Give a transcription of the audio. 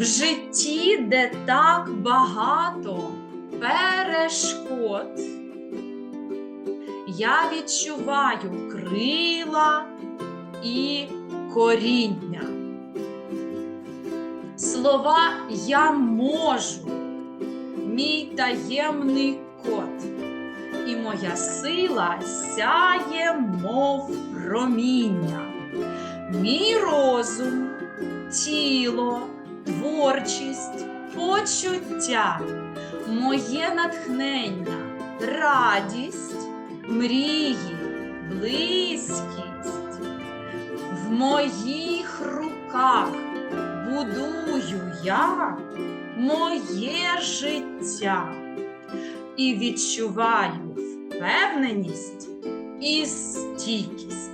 В житті, де так багато перешкод, я відчуваю крила і коріння. Слова я можу, мій таємний код, і моя сила сяє, мов проміння. Мій розум, тіло, творчість, почуття, моє натхнення, радість, мрії, близькість. В моїх руках будую я моє життя і відчуваю впевненість і стійкість.